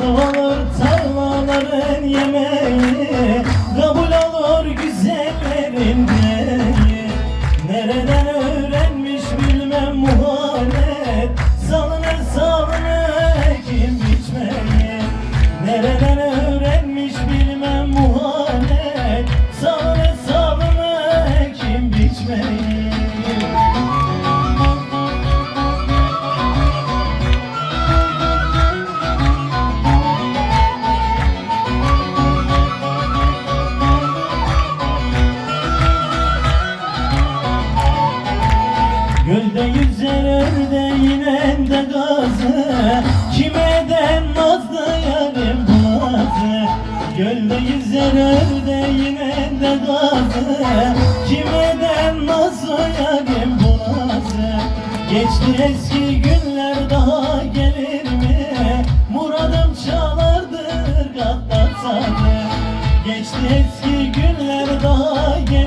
olur tarlaların yemeği Kabul olur güzellerin dileği Nereden öğrenmiş bilmem muhanet Gölde yüzer ördeğinin de gazı. Kime denmazdı yarim bu nazı Gölde yüzer ördeğinin de gazı. Kime denmazdı yarim bu nazı Geçti eski günler daha gelir mi? Muradım çalardır gattat sazı Geçti eski günler daha gelir